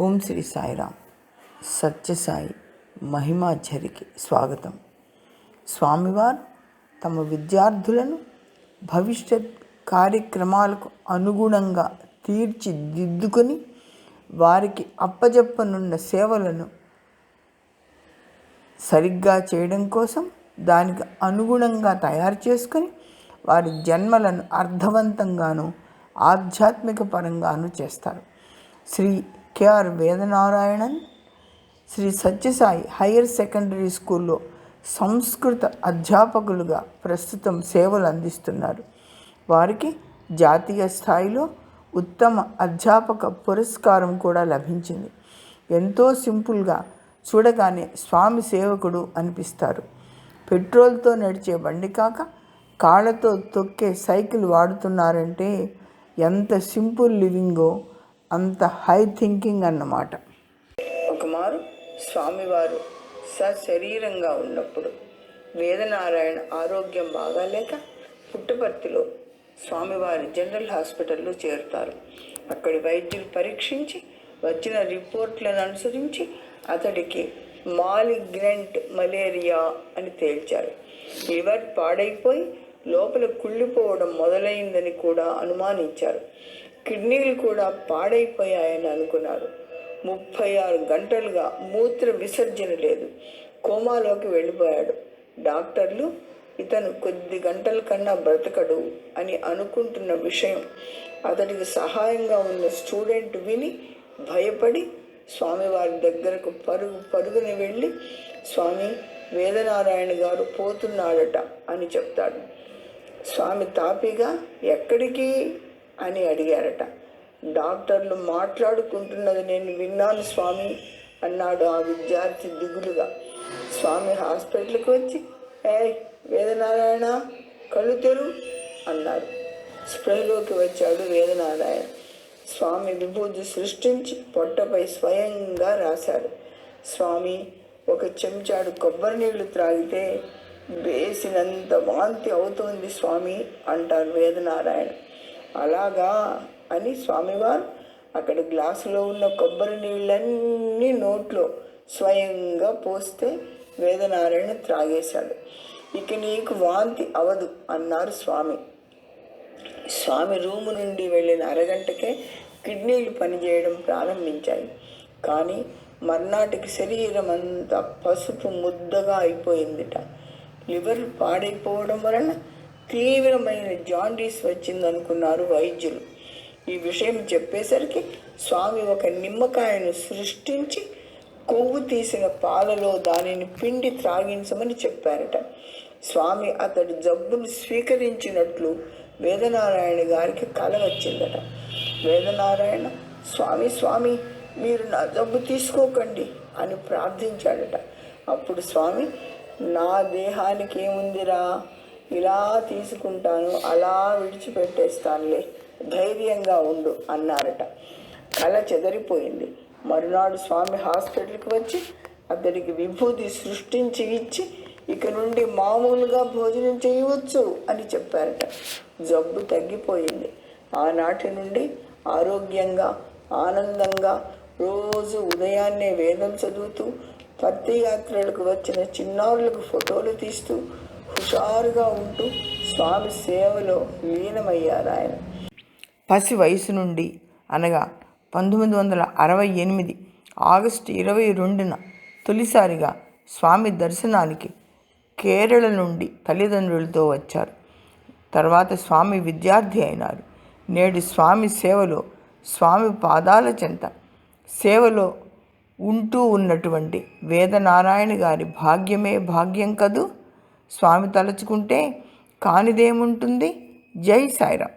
ఓం శ్రీ సాయిరామ్. సత్యసాయి మహిమాచరికి స్వాగతం. స్వామివారు తమ విద్యార్థులను భవిష్యత్ కార్యక్రమాలకు అనుగుణంగా తీర్చిదిద్దుకొని వారికి అప్పజెప్పనున్న సేవలను సరిగ్గా చేయడం కోసం దానికి అనుగుణంగా తయారు చేసుకొని వారి జన్మలను అర్థవంతంగాను ఆధ్యాత్మిక పరంగాను చేస్తారు. Shri K R Vedanarayanan Shri Sathya Sai higher secondary స్కూల్లో సంస్కృత అధ్యాపకులుగా ప్రస్తుతం సేవలు అందిస్తున్నారు. వారికి జాతీయ స్థాయిలో ఉత్తమ అధ్యాపక పురస్కారం కూడా లభించింది. ఎంతో సింపుల్గా చూడగానే స్వామి సేవకుడు అనిపిస్తారు. పెట్రోల్తో నడిచే బండి కాక కాళ్ళతో తొక్కే సైకిల్ వాడుతున్నారంటే ఎంత సింపుల్ లివింగో! అంత హై థింకింగ్ అన్నమాట. ఒకమారు స్వామివారు సశరీరంగా ఉన్నప్పుడు వేదనారాయణ ఆరోగ్యం బాగాలేక పుట్టపర్తిలో స్వామివారి జనరల్ హాస్పిటల్లో చేరుతారు. అక్కడి వైద్యులు పరీక్షించి వచ్చిన రిపోర్ట్లను అనుసరించి అతడికి మాలిగ్నెంట్ మలేరియా అని తేల్చారు. లివర్ పాడైపోయి లోపల కుళ్ళిపోవడం మొదలైందని కూడా అనుమానించారు. కిడ్నీలు కూడా పాడైపోయాయని అనుకున్నారు. ముప్పై ఆరు గంటలుగా మూత్ర విసర్జన లేదు. కోమాలోకి వెళ్ళిపోయాడు. డాక్టర్లు ఇతను కొద్ది గంటల కన్నా బ్రతకడు అని అనుకుంటున్న విషయం అతడికి సహాయంగా ఉన్న స్టూడెంట్ విని భయపడి స్వామివారి దగ్గరకు పరుగు పరుగుని వెళ్ళి స్వామి వేదనారాయణ గారు పోతున్నాడట అని చెప్తాడు. స్వామి తాపిగా ఎక్కడికి? అని అడిగారట. డాక్టర్లు మాట్లాడుకుంటున్నది నేను విన్నాను స్వామి అన్నాడు ఆ విద్యార్థి దిగులుగా. స్వామి హాస్పిటల్కి వచ్చి ఏ వేదనారాయణ కళ్ళు తెరు అన్నారు. స్ప్రేలోకి వచ్చాడు వేదనారాయణ. స్వామి విభూతి సృష్టించి పొట్టపై స్వయంగా రాశారు స్వామి ఒక చెంచాడు కొబ్బరి నీళ్ళు త్రాగితే వేసినంత వాంతి అవుతోంది స్వామి అంటారు వేదనారాయణ. అలాగా అని స్వామివారు అక్కడ గ్లాసులో ఉన్న కొబ్బరి నీళ్ళన్నీ నోట్లో స్వయంగా పోస్తే వేదనారాయణ త్రాగేశాడు. ఇక నీకు వాంతి అవదు అన్నారు స్వామి. స్వామి రూము నుండి వెళ్ళిన అరగంటకే కిడ్నీలు పనిచేయడం ప్రారంభించాయి. కానీ మర్నాటికి శరీరం అంతా పసుపు ముద్దగా అయిపోయిందిట. లివర్ పాడైపోవడం వలన తీవ్రమైన జాండీస్ వచ్చిందనుకున్నారు వైద్యులు. ఈ విషయం చెప్పేసరికి స్వామి ఒక నిమ్మకాయను సృష్టించి కొవ్వు తీసిన పాలలో దానిని పిండి త్రాగించమని చెప్పారట. స్వామి అతడు జబ్బును స్వీకరించినట్లు వేదనారాయణ గారికి కల వచ్చిందట. వేదనారాయణ స్వామి స్వామి మీరు నా జబ్బు తీసుకోకండి అని ప్రార్థించాడట. అప్పుడు స్వామి నా దేహానికి ఏముందిరా? ఇలా తీసుకుంటాను అలా విడిచిపెట్టేస్తానులే ధైర్యంగా ఉండు అన్నారట. కళ చెదరిపోయింది. మరునాడు స్వామి హాస్పిటల్కి వచ్చి అతడికి విభూతి సృష్టించి ఇచ్చి ఇక నుండి మామూలుగా భోజనం చేయవచ్చు అని చెప్పారట. జబ్బు తగ్గిపోయింది. ఆనాటి నుండి ఆరోగ్యంగా ఆనందంగా రోజు ఉదయాన్నే వేదం చదువుతూ పత్తి యాత్రలకు వచ్చిన చిన్నారులకు ఫోటోలు తీస్తూ హుషారుగా ఉంటూ స్వామి సేవలో లీనమయ్యారు ఆయన. పసి వయసు నుండి అనగా పంతొమ్మిది వందల అరవై ఎనిమిది ఆగస్టు ఇరవై రెండున తొలిసారిగా స్వామి దర్శనానికి కేరళ నుండి తల్లిదండ్రులతో వచ్చారు. తర్వాత స్వామి విద్యార్థి అయినారు. నేడు స్వామి సేవలో స్వామి పాదాల చెంత సేవలో ఉంటూ ఉన్నటువంటి వేదనారాయణ గారి భాగ్యమే భాగ్యం కదూ? స్వామి తలుచుకుంటే కానిదేముంటుంది? జై సాయిరామ్.